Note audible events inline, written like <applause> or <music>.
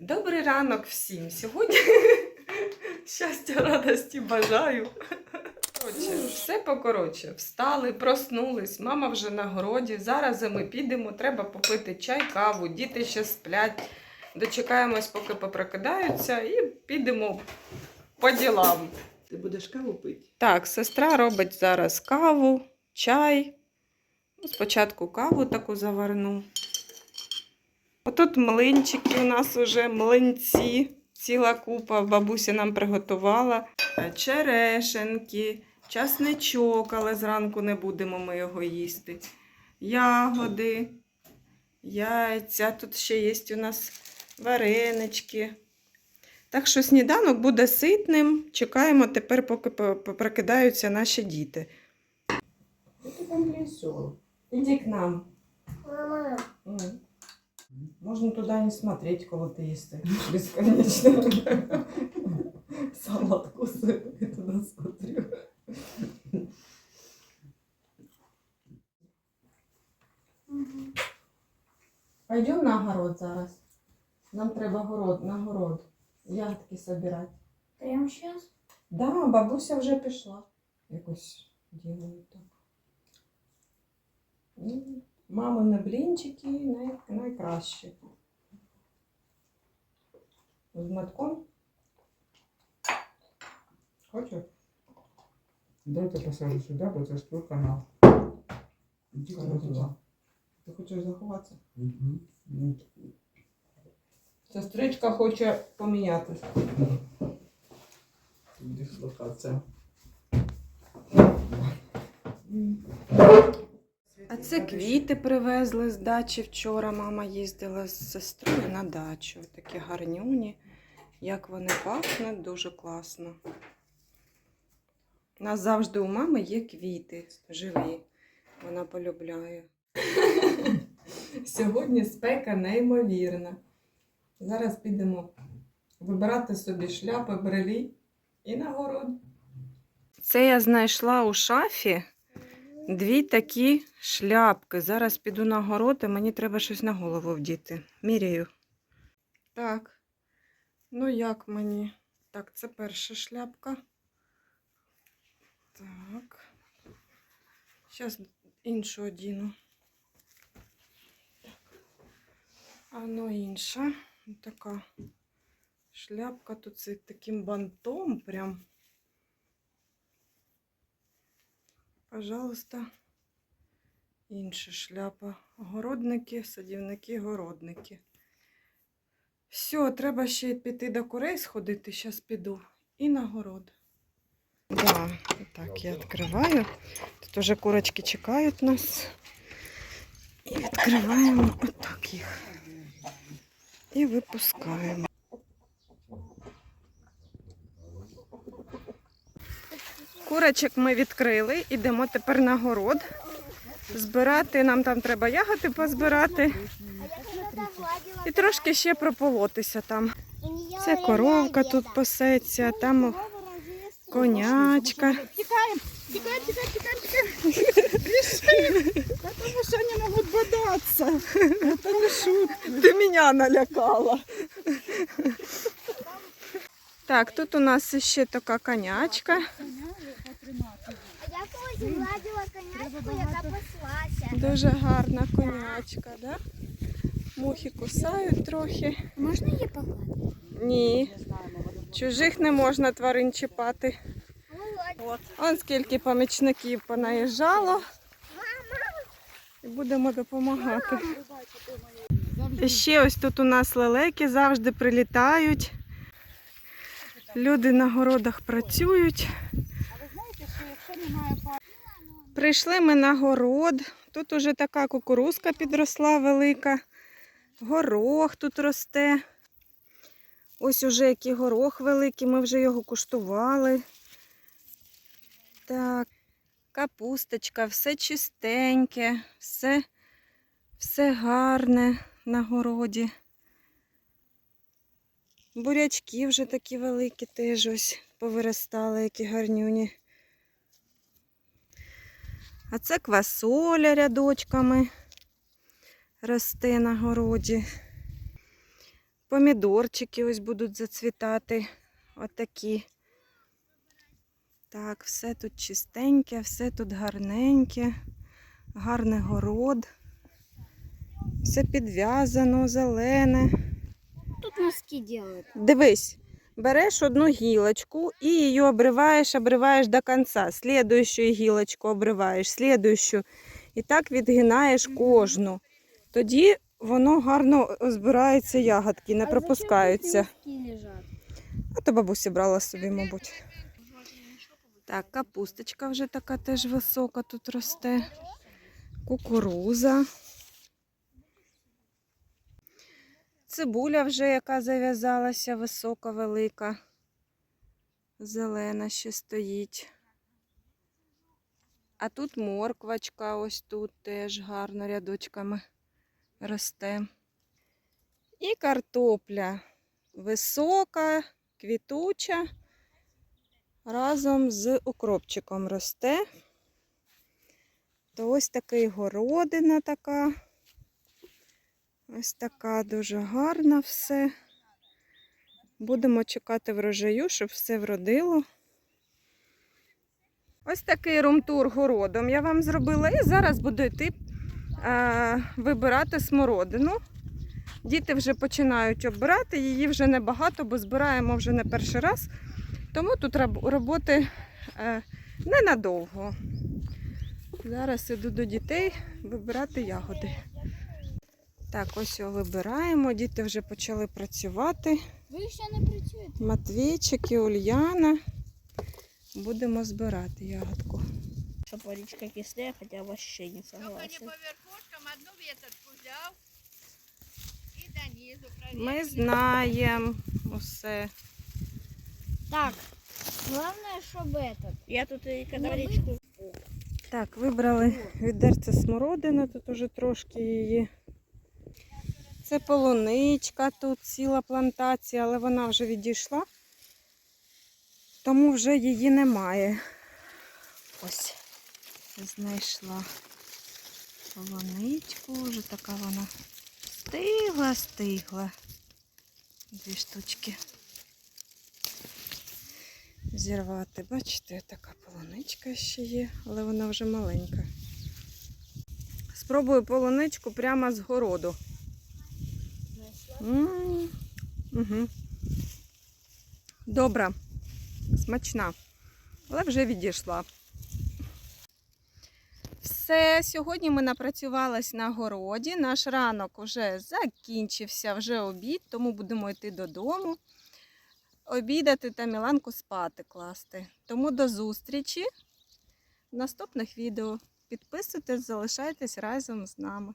Добрий ранок всім. Сьогодні <laughs> щастя, радості бажаю. Коротше, все покоротше. Встали, проснулись, мама вже на городі. Зараз ми підемо, треба попити чай, каву, діти ще сплять. Дочекаємось, поки попрокидаються, і підемо по ділам. Ти будеш каву пити? Так, сестра робить зараз каву, чай. Ну, Спочатку каву таку заварну. Отут млинчики у нас уже, млинці, ціла купа. Бабуся нам приготувала. Е, Черешенки, часничок, але зранку не будемо ми його їсти. Ягоди, яйця. Тут ще є у нас варенички. Так що сніданок буде ситним. Чекаємо тепер, поки по- попрокидаються наші діти. Ти там лісо. Іди к нам. Мама, Можно туда не смотреть, коли ти їсти. Бесконечно. <laughs> Салат кусаю і туди смотрю. Пойдем на огород зараз. Нам треба город, на город. Ягодки собирати. прямо сейчас? Да, бабуся вже пішла. Якось ділають так. Мамини блінчики най, найкращі. З матком. Хочеш? Дайте посажу сюди, бо це ж твій канал. Іди туди. Ти хочеш заховатися? Ну, Сестричка хоче помінятися. Дислокація. А це квіти привезли з дачі вчора. Мама їздила з сестрою на дачу. Такі гарнюні. Як вони пахнуть, дуже класно. У нас завжди у мами є квіти живі. Вона полюбляє. <laughs> Сьогодні спека неймовірна. Зараз підемо вибирати собі шляпи, брелі і на город. Це я знайшла у шафі дві такі шляпки. Зараз піду на город, і мені треба щось на голову вдіти. Міряю. Так. Ну, як мені? Так, це перша шляпка. Так. Зараз іншу одіну. Так. А ну інша. Така шляпка тут з таким бантом прям. Пожалуйста, інша шляпа. Городники, садівники, городники. Все, треба ще піти до курей сходити. Зараз піду. І на город. Да, так, я відкриваю. Тут уже курочки чекають нас. І відкриваємо отак їх. І випускаємо. Курочок ми відкрили, ідемо тепер на город. Збирати, нам там треба ягоди позбирати і трошки ще прополотися там. Це коровка тут пасеться, там конячка. Тікаємо, тікаємо, тікаємо, тікаємо, тікаємо. Потому что они могут бодаться. Это не шутка. Ти мене налякала. Так, тут у нас ще така конячка. Гладила конячку, яка паслася. Дуже гарна конячка, да? Мухи кусають трохи. Можна її погладити? Ні. Чужих не можна тварин чіпати. Володь. Он скільки помічників понаїжджало. І будемо допомагати. І ще ось тут у нас лелеки завжди прилітають. Люди на городах працюють. Прийшли ми на город. Тут уже така кукурузка підросла велика. Горох тут росте. Ось уже який горох великий, ми вже його куштували. Так, капусточка, все чистеньке, все, все гарне на городі. Бурячки вже такі великі теж ось повиростали, які гарнюні. А це квасоля рядочками росте на городі. Помідорчики ось будуть зацвітати. Отакі. Так, все тут чистеньке, все тут гарненьке, гарний город. Все підв'язано, зелене. Тут носки делают. Дивись, береш одну гілочку і її обриваєш, обриваєш до кінця. Слідуючу гілочку обриваєш, слідуючу. І так відгинаєш кожну. Тоді воно гарно збирається ягодки, не пропускаються. А то бабуся брала собі, мабуть. Так, капусточка вже така теж висока тут росте. Кукуруза. Цибуля вже яка зав'язалася, висока, велика. Зелена ще стоїть. А тут морквочка ось тут теж гарно рядочками росте. І картопля висока, квітуча, разом з укропчиком росте. То ось такий городина така. Ось така дуже гарна все. Будемо чекати врожаю, щоб все вродило. Ось такий румтур городом я вам зробила. І зараз буду йти е, вибирати смородину. Діти вже починають обирати, її вже небагато, бо збираємо вже не перший раз. Тому тут роботи е, ненадовго. Зараз іду до дітей вибирати ягоди. Так, ось його вибираємо. Діти вже почали працювати. Ви ще не працюєте? Матвійчик і Ульяна. Будемо збирати ягодку. Чтоб водичка кислее, хотя вообще не согласен. по верхушкам одну веточку взял и до низу проверил. Ми знаємо усе. Так, главное, чтобы этот. Я тут и когда. Так, вибрали відерце смородини, тут уже трошки її. Це полуничка, тут ціла плантація, але вона вже відійшла, тому вже її немає. Ось знайшла полуничку, вже така вона стигла, стигла. Дві штучки. Зірвати, бачите, така полуничка ще є, але вона вже маленька. Спробую полуничку прямо з городу. Добра, смачна, але вже відійшла. Все, сьогодні ми напрацювалися на городі. Наш ранок вже закінчився, вже обід, тому будемо йти додому. Обідати та Міланку спати класти. Тому до зустрічі в наступних відео. Підписуйтесь, залишайтесь разом з нами.